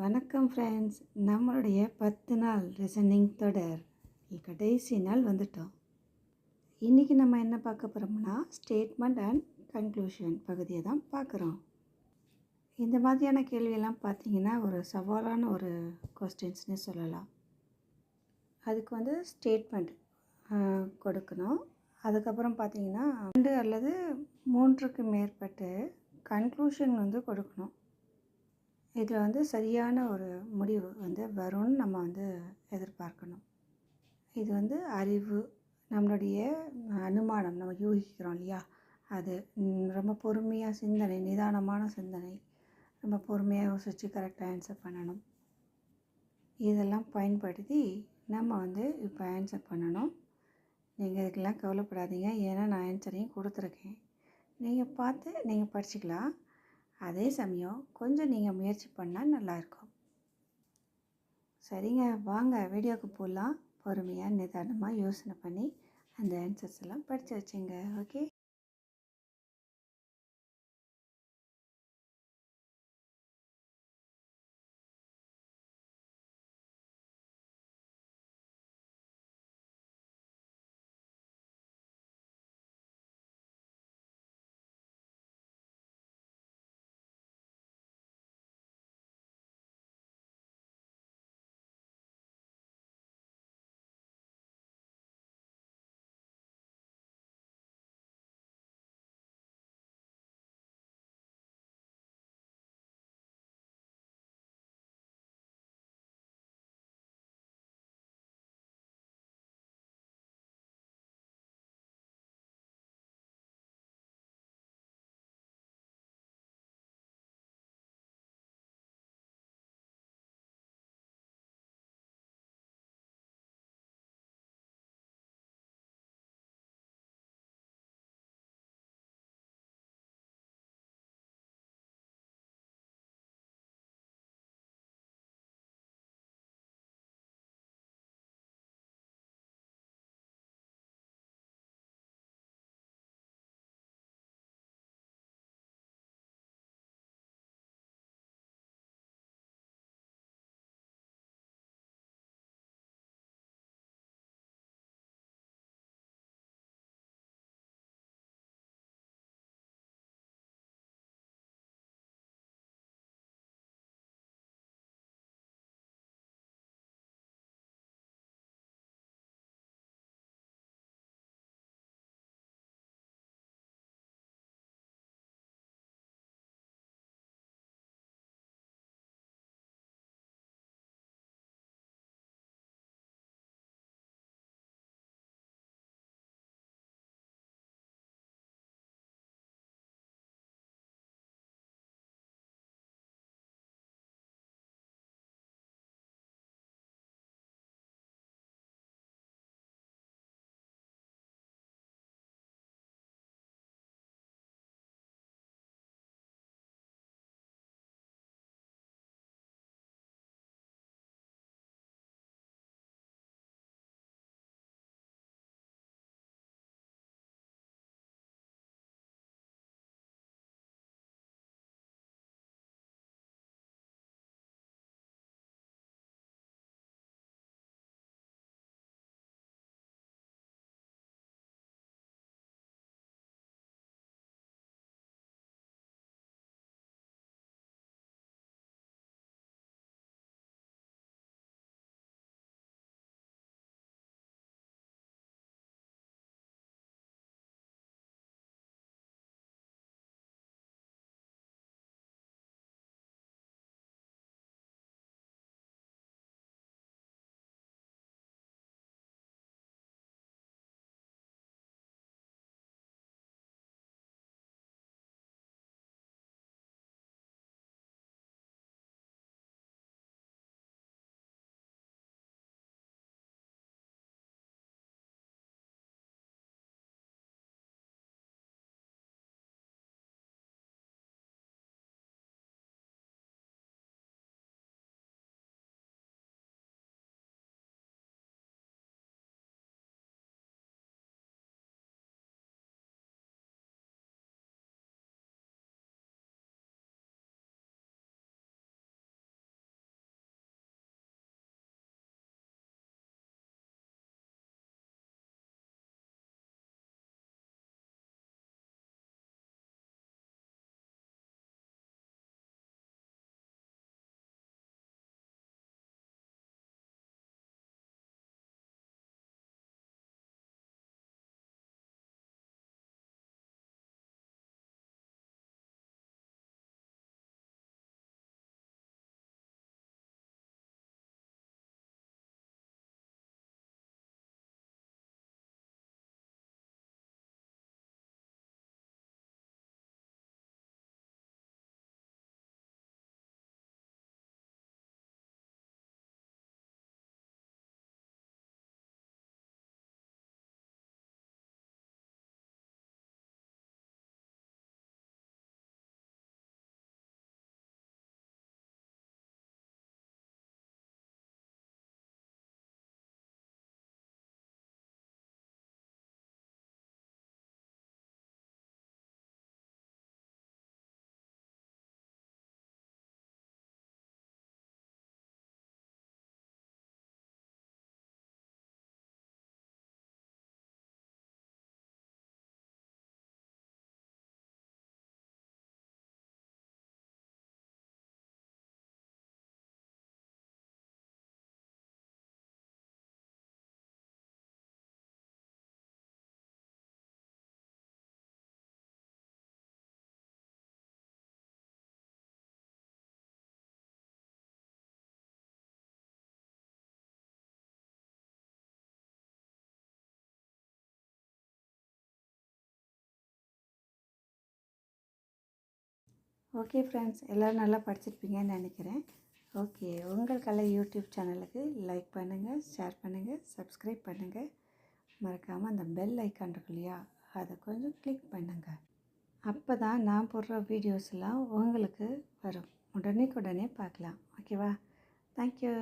வணக்கம் ஃப்ரெண்ட்ஸ் நம்மளுடைய பத்து நாள் ரிசனிங் தொடர். கடைசி நாள் வந்துட்டோம். இன்றைக்கி நம்ம என்ன பார்க்க போகிறோம்னா ஸ்டேட்மெண்ட் அண்ட் கன்க்ளூஷன் பகுதியை தான் பார்க்குறோம். இந்த மாதிரியான கேள்வியெல்லாம் பார்த்தீங்கன்னா ஒரு சவாலான ஒரு கொஸ்டின்ஸ்னே சொல்லலாம். அதுக்கு வந்து ஸ்டேட்மெண்ட் கொடுக்கணும். அதுக்கப்புறம் பார்த்தீங்கன்னா ரெண்டு அல்லது மூன்றுக்கு மேற்பட்டு கன்க்ளூஷன் வந்து கொடுக்கணும். இதில் வந்து சரியான ஒரு முடிவு வந்து வரும்னு நம்ம வந்து எதிர்பார்க்கணும். இது வந்து அறிவு நம்மளுடைய அனுமானம் நம்ம யூகிக்கிறோம் இல்லையா? அது ரொம்ப பொறுமையாக சிந்தனை நிதானமான சிந்தனை ரொம்ப பொறுமையாக யோசித்து கரெக்டாக ஆன்சர் பண்ணணும். இதெல்லாம் பயன்படுத்தி நம்ம வந்து இப்போ ஆன்சர் பண்ணணும். நீங்கள் இதுக்கெல்லாம் கவலைப்படாதீங்க. ஏன்னா நான் ஆன்சரையும் கொடுத்துருக்கேன். நீங்கள் பார்த்து நீங்கள் படிச்சுக்கலாம். அதே சமயம் கொஞ்சம் நீங்கள் முயற்சி பண்ணால் நல்லாயிருக்கும். சரிங்க வாங்க வீடியோவுக்கு போகலாம் பொறுமையாக நிதானமாக யோசனை பண்ணி அந்த ஆன்சர்ஸ் எல்லாம் படித்து வச்சுங்க ஓகே ஓகே ஃப்ரெண்ட்ஸ் எல்லோரும் நல்லா படிச்சிருப்பீங்கன்னு நினைக்கிறேன். ஓகே உங்கள் கலை யூடியூப் சேனலுக்கு லைக் பண்ணுங்கள் ஷேர் பண்ணுங்கள் சப்ஸ்கிரைப் பண்ணுங்கள் மறக்காமல் அந்த பெல் ஐக்கான் இருக்கு இல்லையா? அதை கொஞ்சம் கிளிக் பண்ணுங்கள் அப்போ தான் நான் போடுற வீடியோஸ்லாம் உங்களுக்கு வரும். உடனே உடனே பார்க்கலாம். ஓகேவா தேங்க்யூ